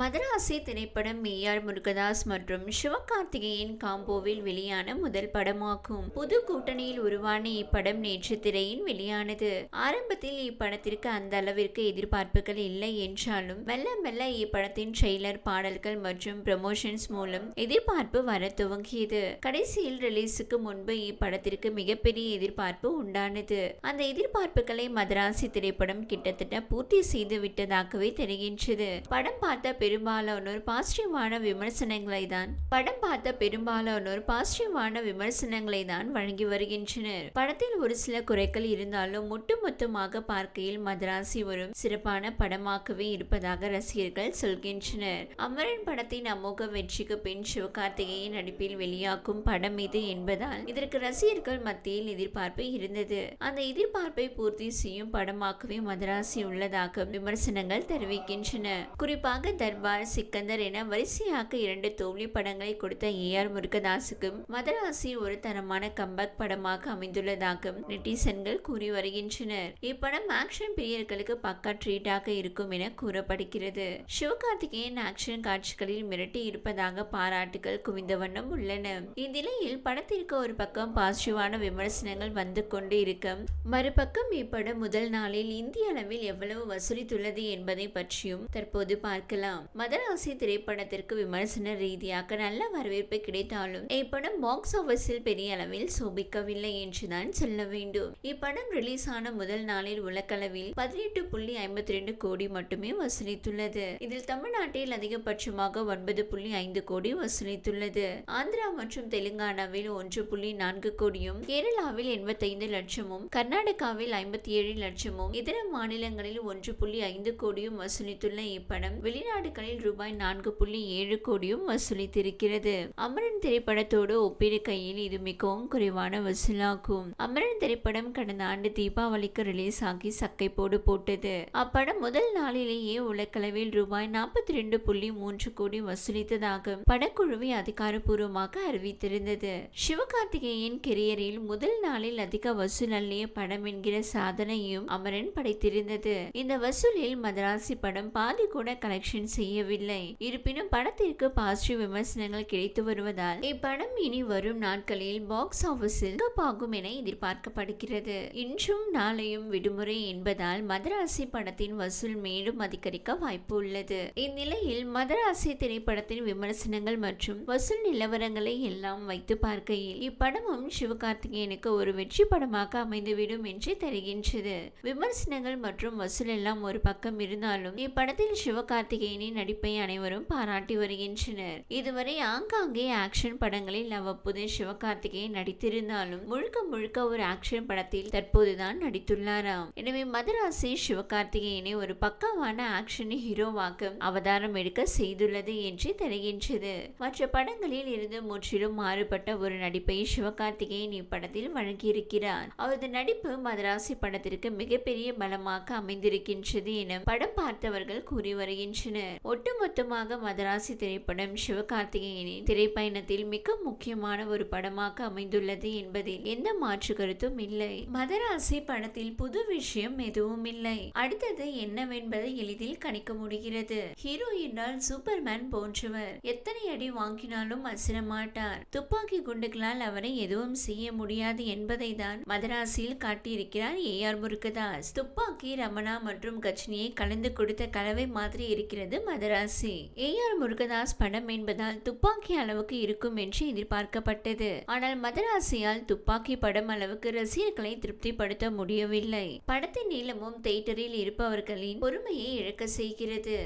மதராசி திரைப்படம் மேயார் முருகதாஸ் மற்றும் சிவகார்த்திகேயன் காம்போவில் வெளியான முதல் படமாகும். புது கூட்டணியில் உருவான இப்படம் நேற்று திரையின் வெளியானது. ஆரம்பத்தில் இப்படத்திற்கு அந்த அளவிற்கு எதிர்பார்ப்புகள் இல்லை என்றாலும் மெல்ல மெல்ல இப்படத்தின் ட்ரெய்லர் பாடல்கள் மற்றும் ப்ரமோஷன்ஸ் மூலம் எதிர்பார்ப்பு வர துவங்கியது. கடைசியில் ரிலீஸுக்கு முன்பு இப்படத்திற்கு மிகப்பெரிய எதிர்பார்ப்பு உண்டானது. அந்த எதிர்பார்ப்புகளை மதராசி திரைப்படம் கிட்டத்தட்ட பூர்த்தி செய்து விட்டதாகவே தெரிகின்றது. படம் பார்த்த பெரும்பாலானோர் பாசிட்டிவான விமர்சனங்களை தான் படம் பார்த்த பெரும்பாலானோர் பாசிட்டிவான விமர்சனங்களை தான் வழங்கி வருகின்றனர். படத்தில் ஒரு சில குறைகள் இருந்தாலும் ஒட்டுமொத்தமாக பார்க்கையில் மதராசி ஒரு சிறப்பான படமாகவே இருப்பதாக ரசிகர்கள் சொல்கின்றனர். அமரன் படத்தின் அமோக வெற்றிக்கு பின் சிவகார்த்திகேயன் நடிப்பில் வெளியாகும் படம் இது என்பதால் இதற்கு ரசிகர்கள் மத்தியில் எதிர்பார்ப்பு இருந்தது. அந்த எதிர்பார்ப்பை பூர்த்தி செய்யும் படமாகவே மதராசி உள்ளதாக விமர்சனங்கள் தெரிவிக்கின்றன. குறிப்பாக தர்பார் சிக்கந்தர் என வரிசையாக இரண்டு தோல்வி படங்களை கொடுத்த ஏ ஆர் முருகதாசுக்கு மதராசி ஒரு தரமான கம்பேக் படமாக அமைந்துள்ளதாக நெட்டிசன்கள் கூறி வருகின்றனர். இப்படம் ஆக்ஷன் பிரியர்களுக்கு பக்கா ட்ரீட்டாக இருக்கும் என கூறப்படுகிறது. சிவகார்த்திகேயன் ஆக்ஷன் காட்சிகளில் மிரட்டி இருப்பதாக பாராட்டுகள் குவிந்த வண்ணம் உள்ளன. இந்நிலையில் படத்திற்கு ஒரு பக்கம் பாசிட்டிவான விமர்சனங்கள் வந்து கொண்டு இருக்க மறுபக்கம் இப்படம் முதல் நாளில் இந்திய அளவில் எவ்வளவு வசூலித்துள்ளது என்பதை பற்றியும் தற்போது பார்க்கலாம். மதராசி திரைப்படத்திற்கு விமர்சன ரீதியாக நல்ல வரவேற்பு கிடைத்தாலும் இப்படம் பாக்ஸ் ஆபீஸில் பெரிய அளவில் சோபிக்கவில்லை என்றுதான் சொல்ல வேண்டும். இப்படம் ரிலீஸ் ஆன முதல் நாளில் உலகளவில் பதினெட்டு புள்ளி ஐம்பத்தி ரெண்டு கோடி மட்டுமே வசூலித்துள்ளது. இதில் தமிழ்நாட்டில் அதிகபட்சமாக ஒன்பது புள்ளி ஐந்து கோடி வசூலித்துள்ளது. ஆந்திரா மற்றும் தெலுங்கானாவில் ஒன்று புள்ளி நான்கு கோடியும் கேரளாவில் எண்பத்தைந்து லட்சமும் கர்நாடகாவில் ஐம்பத்தி ஏழு லட்சமும் இதர மாநிலங்களில் ஒன்று புள்ளி ஐந்து கோடியும் வசூலித்துள்ள இப்படம் வெளிநாடு வெளிநாடுகளில் ரூபாய் நான்கு புள்ளி ஏழு கோடியும் வசூலித்திருக்கிறது. அமரன் திரைப்படத்தோடு ஒப்பிடுகையில் இது மிகவும் குறைவான வசூலாகும். அமரன் திரைப்படம் கடந்த ஆண்டு தீபாவளிக்கு ரிலீஸ் ஆகி சக்கை போடு போட்டது. அப்படம் முதல் நாளிலேயே உலகளவில் ரூபாய் நாற்பத்தி ரெண்டு புள்ளி மூன்று கோடி வசூலித்ததாக படக்குழுவை அதிகாரப்பூர்வமாக அறிவித்திருந்தது. சிவகார்த்திகேயன் கெரியரில் முதல் நாளில் அதிக வசூல் அள்ளிய படம் என்கிற சாதனையும் அமரன் படைத்திருந்தது. இந்த வசூலில் மதராசி படம் பாதி கூட கலெக்ஷன்ஸ் செய்யவில்லை. இருப்பினும் படத்திற்கு பாசிட்டிவ் விமர்சனங்கள் கிடைத்து வருவதால் இப்படம் இனி வரும் நாட்களில் பாக்ஸ் ஆபீஸில் ஆகும் என எதிர்பார்க்கப்படுகிறது. இன்றும் நாளையும் விடுமுறை என்பதால் மதராசி படத்தின் வசூல் மேலும் அதிகரிக்க வாய்ப்பு உள்ளது. இந்நிலையில் மதராசி திரைப்படத்தின் விமர்சனங்கள் மற்றும் வசூல் நிலவரங்களை எல்லாம் வைத்து பார்க்கையில் இப்படமும் சிவகார்த்திகேயனுக்கு ஒரு வெற்றி படமாக அமைந்துவிடும் என்று தெரிகின்றது. விமர்சனங்கள் மற்றும் வசூல் எல்லாம் ஒரு பக்கம் இருந்தாலும் இப்படத்தில் சிவகார்த்திகேயனின் நடிப்பை அனைவரும் பாராட்டி வருகின்றனர். இதுவரை ஆங்காங்கே ஆக்ஷன் படங்களில் அவ்வப்போது சிவகார்த்திகேயன் நடித்திருந்தாலும் முழுக்க முழுக்க ஒரு ஆக்ஷன் படத்தில் தற்போதுதான் நடித்துள்ளாராம். எனவே மதராசி சிவகார்த்திகேயனை ஒரு பக்கமான ஆக்ஷன் ஹீரோவாக அவதாரம் எடுக்க செய்துள்ளது என்று தெரிகின்றது. மற்ற படங்களில் இருந்து முற்றிலும் மாறுபட்ட ஒரு நடிப்பை சிவகார்த்திகேயன் இப்படத்தில் வழங்கியிருக்கிறார். அவரது நடிப்பு மதராசி படத்திற்கு மிகப்பெரிய பலமாக அமைந்திருக்கின்றது என படம் பார்த்தவர்கள் கூறி வருகின்றனர். ஒட்டுமொத்தமாக மதராசி திரைப்படம் சிவகார்த்திகேயனின் திரைப்பயணத்தில் மிக முக்கியமான ஒரு படமாக அமைந்துள்ளது என்பதில் எந்த மாற்று கருத்தும் இல்லை. மதராசி படத்தில் புது விஷயம் எதுவும் இல்லை. அடுத்தது என்னவென்பதை எளிதில் கணிக்க முடிகிறது. ஹீரோ என்றால் சூப்பர்மேன் போன்றவர். எத்தனை அடி வாங்கினாலும் அசிர மாட்டார் துப்பாக்கி குண்டுகளால் அவரை எதுவும் செய்ய முடியாது என்பதை தான் மதராசியில் காட்டியிருக்கிறார் ஏ ஆர் முருகதாஸ். துப்பாக்கி ரமணா மற்றும் கட்சினியை கலந்து கொடுத்த கலவை மாதிரி இருக்கிறது மதராசி ஏ ஆர் முருகதாஸ் படம் என்பதால் துப்பாக்கி அளவுக்கு இருக்கும் என்று எதிர்பார்க்கப்பட்டது. ஆனால் மதராசியால் துப்பாக்கி படம் அளவுக்கு ரசிகர்களை திருப்திப்படுத்த முடியவில்லை. படத்தின் நீளமும் தேட்டரில் இருப்பவர்களின் பொறுமையை இழக்க செய்கிறது.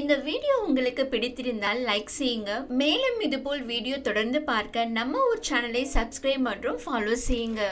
இந்த வீடியோ உங்களுக்கு பிடித்திருந்தால் லைக் செய்யுங்க. மேலும் இதுபோல் வீடியோ தொடர்ந்து பார்க்க நம்ம ஒரு சேனலை சப்ஸ்கிரைப் மற்றும் ஃபாலோ செய்யுங்க.